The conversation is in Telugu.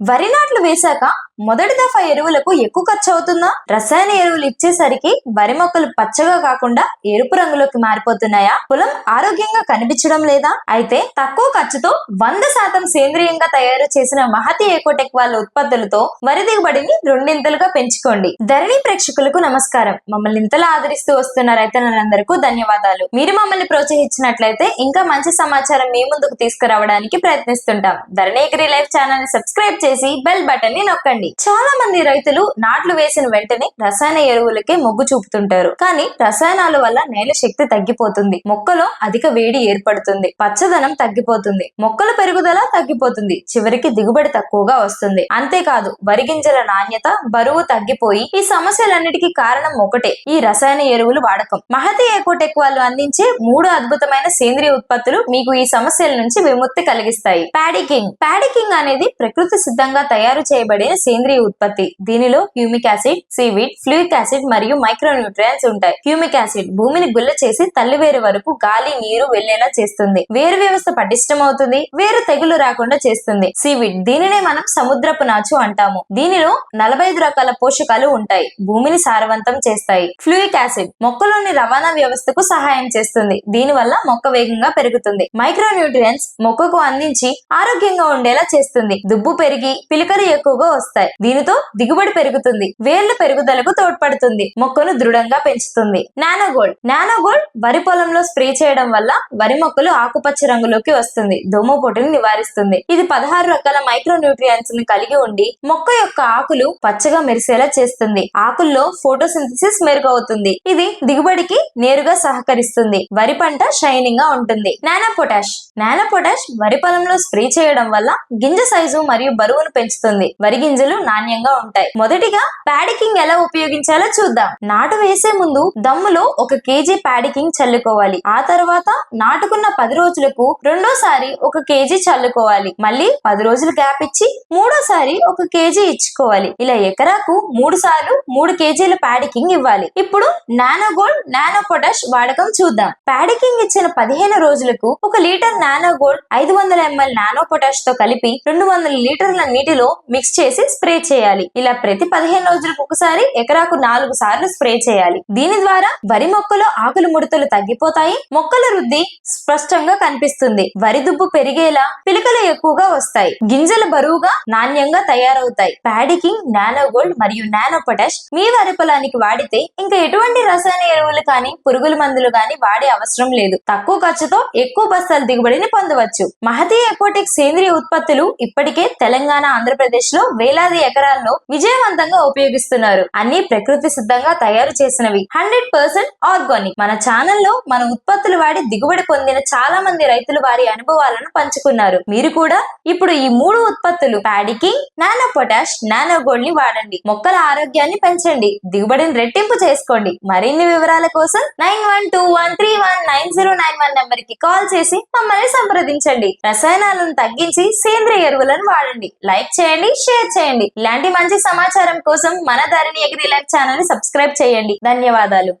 వరి నాట్లు వేశాక మొదటి దఫా ఎరువులకు ఎక్కువ ఖర్చు అవుతుందా? రసాయన ఎరువులు ఇచ్చేసరికి వరి మొక్కలు పచ్చగా కాకుండా ఎరుపు రంగులోకి మారిపోతున్నాయా? పొలం ఆరోగ్యంగా కనిపించడం లేదా? అయితే తక్కువ ఖర్చుతో వంద శాతం సేంద్రియంగా తయారు చేసిన మహతి ఏకోటెక్ వాళ్ళ ఉత్పత్తులతో వరి దిగుబడిని రెండింతలుగా పెంచుకోండి. ధరణి ప్రేక్షకులకు నమస్కారం. మమ్మల్ని ఇంతలా ఆదరిస్తూ వస్తున్న రైతన్నలందరికీ ధన్యవాదాలు. మీరు మమ్మల్ని ప్రోత్సహించినట్లయితే ఇంకా మంచి సమాచారం మీ ముందుకు తీసుకురావడానికి ప్రయత్నిస్తుంటాం. ధరణి అగ్రి లైఫ్ ఛానల్ని సబ్స్క్రైబ్ చేసి బెల్ బటన్ని నొక్కండి. చాలా మంది రైతులు నాట్లు వేసిన వెంటనే రసాయన ఎరువులకే మొగ్గు చూపుతుంటారు. కానీ రసాయనాల వల్ల నేల శక్తి తగ్గిపోతుంది. మొక్కలో అధిక వేడి ఏర్పడుతుంది. పచ్చదనం తగ్గిపోతుంది. మొక్కల పెరుగుదల తగ్గిపోతుంది. చివరికి దిగుబడి తక్కువగా వస్తుంది. అంతేకాదు వరి గింజల నాణ్యత బరువు తగ్గిపోయి ఈ సమస్యలన్నిటికీ కారణం ఒకటే ఈ రసాయన ఎరువులు వాడకం. మహతి ఎకోటెక్ వాళ్ళు అందించే మూడు అద్భుతమైన సేంద్రియ ఉత్పత్తులు మీకు ఈ సమస్యల నుంచి విముక్తి కలిగిస్తాయి. ప్యాడికింగ్ ప్యాడికింగ్ అనేది ప్రకృతి సిద్ధంగా తయారు చేయబడిన సేంద్రియ ఉత్పత్తి. దీనిలో humic acid seaweed fulvic acid మరియు మైక్రో న్యూట్రియన్స్ ఉంటాయి. హ్యూమిక్ యాసిడ్ భూమిని గుల్ల చేసి తల్లివేరు వరకు గాలి నీరు వెళ్ళేలా చేస్తుంది. వేరు వ్యవస్థ పటిష్టమవుతుంది వేరు తెగులు రాకుండా చేస్తుంది. సీవిడ్ దీనినే మనం సముద్రపు నాచు అంటాము. దీనిలో నలభై ఐదు రకాల పోషకాలు ఉంటాయి. భూమిని సారవంతం చేస్తాయి. ఫ్లూయిక్ యాసిడ్ మొక్కలోని రవాణా వ్యవస్థకు సహాయం చేస్తుంది. దీనివల్ల మొక్క వేగంగా పెరుగుతుంది. మైక్రో న్యూట్రియన్స్ మొక్కకు అందించి ఆరోగ్యంగా ఉండేలా చేస్తుంది. దుబ్బు పెరిగి పిలుకలు ఎక్కువగా వస్తాయి. దీనితో దిగుబడి పెరుగుతుంది. వేర్ల పెరుగుదలకు తోడ్పడుతుంది. మొక్కను దృఢంగా పెంచుతుంది. నానోగోల్డ్. నానోగోల్డ్ వరి పొలంలో స్ప్రే చేయడం వల్ల వరి మొక్కలు ఆకుపచ్చ రంగులోకి వస్తుంది. దోమపోటుని నివారిస్తుంది. ఇది పదహారు రకాల మైక్రో న్యూట్రియన్స్ని కలిగి ఉండి మొక్క యొక్క ఆకులు పచ్చగా మెరిసేలా చేస్తుంది. ఆకుల్లో ఫోటోసింథసిస్ మెరుగవుతుంది. ఇది దిగుబడికి నేరుగా సహకరిస్తుంది. వరి పంట షైనింగ్గా ఉంటుంది. Nano potash. నానో పొటాష్ వరి పొలంలో స్ప్రే చేయడం వల్ల గింజ సైజు మరియు బరువు పొడవును పెంచుతుంది. వరి గింజలు నాణ్యంగా ఉంటాయి. మొదటిగా ప్యాడికింగ్ ఎలా ఉపయోగించాలో చూద్దాం. నాటు వేసే ముందు దమ్ములో ఒక కేజీ ప్యాడికింగ్ చల్లుకోవాలి. ఆ తర్వాత నాటుకున్న పది రోజులకు రెండోసారి ఒక కేజీ చల్లుకోవాలి. మళ్ళీ పది రోజులు గ్యాప్ ఇచ్చి మూడోసారి ఒక కేజీ ఇచ్చుకోవాలి. ఇలా ఎకరాకు మూడు సార్లు మూడు కేజీల ప్యాడికింగ్ ఇవ్వాలి. ఇప్పుడు నానో గోల్డ్ నానో పొటాష్ వాడకం చూద్దాం. ప్యాడికింగ్ ఇచ్చిన పదిహేను రోజులకు ఒక లీటర్ నానో గోల్డ్ ఐదు వందల ఎంఎల్ నానో పొటాష్తో కలిపి రెండు వందల లీటర్ల నీటిలో మిక్స్ చేసి స్ప్రే చేయాలి. ఇలా ప్రతి పదిహేను రోజులకు ఒకసారి ఎకరాకు నాలుగు సార్లు స్ప్రే చేయాలి. దీని ద్వారా వరి మొక్కలో ఆకులు ముడతలు తగ్గిపోతాయి. మొక్కల వృద్ధి స్పష్టంగా కనిపిస్తుంది. వరి దుబ్బు పెరిగేలా పిలకలు ఎక్కువగా వస్తాయి. గింజలు బరువుగా నాణ్యంగా తయారవుతాయి. ప్యాడికి నానో గోల్డ్ మరియు నానో పొటాష్ మీ వరి పొలానికి వాడితే ఇంకా ఎటువంటి రసాయన ఎరువులు కానీ పురుగుల మందులు కానీ వాడే అవసరం లేదు. తక్కువ ఖర్చుతో ఎక్కువ బస్తాల దిగుబడిని పొందవచ్చు. మహతీ ఎకోటిక్ సేంద్రియ ఉత్పత్తులు ఇప్పటికే తెలంగాణ తెలంగాణ ఆంధ్రప్రదేశ్లో వేలాది ఎకరాల్లో విజయవంతంగా ఉపయోగిస్తున్నారు. అన్ని ప్రకృతి సిద్ధంగా తయారు చేసినవి. Hundred percent organic. మన ఛానల్లో మన ఉత్పత్తులు వాడి దిగుబడి పొందిన చాలా మంది రైతులు వారి అనుభవాలను పంచుకున్నారు. మీరు కూడా ఇప్పుడు ఈ మూడు ఉత్పత్తులు ప్యాడికింగ్ నానో పొటాష్ నానో గోల్డ్ని వాడండి. మొక్కల ఆరోగ్యాన్ని పెంచండి. దిగుబడిని రెట్టింపు చేసుకోండి. మరిన్ని వివరాల కోసం nine one two one three one nine zero nine one నెంబర్కి కాల్ చేసి మమ్మల్ని సంప్రదించండి. రసాయనాలను తగ్గించి సేంద్రియ ఎరువులను వాడండి. లైక్ చేయండి షేర్ చేయండి. ఇలాంటి మంచి సమాచారం కోసం మన ధరణి ఎగ్రీ లైఫ్ ఛానల్ని సబ్స్క్రైబ్ చేయండి. ధన్యవాదాలు.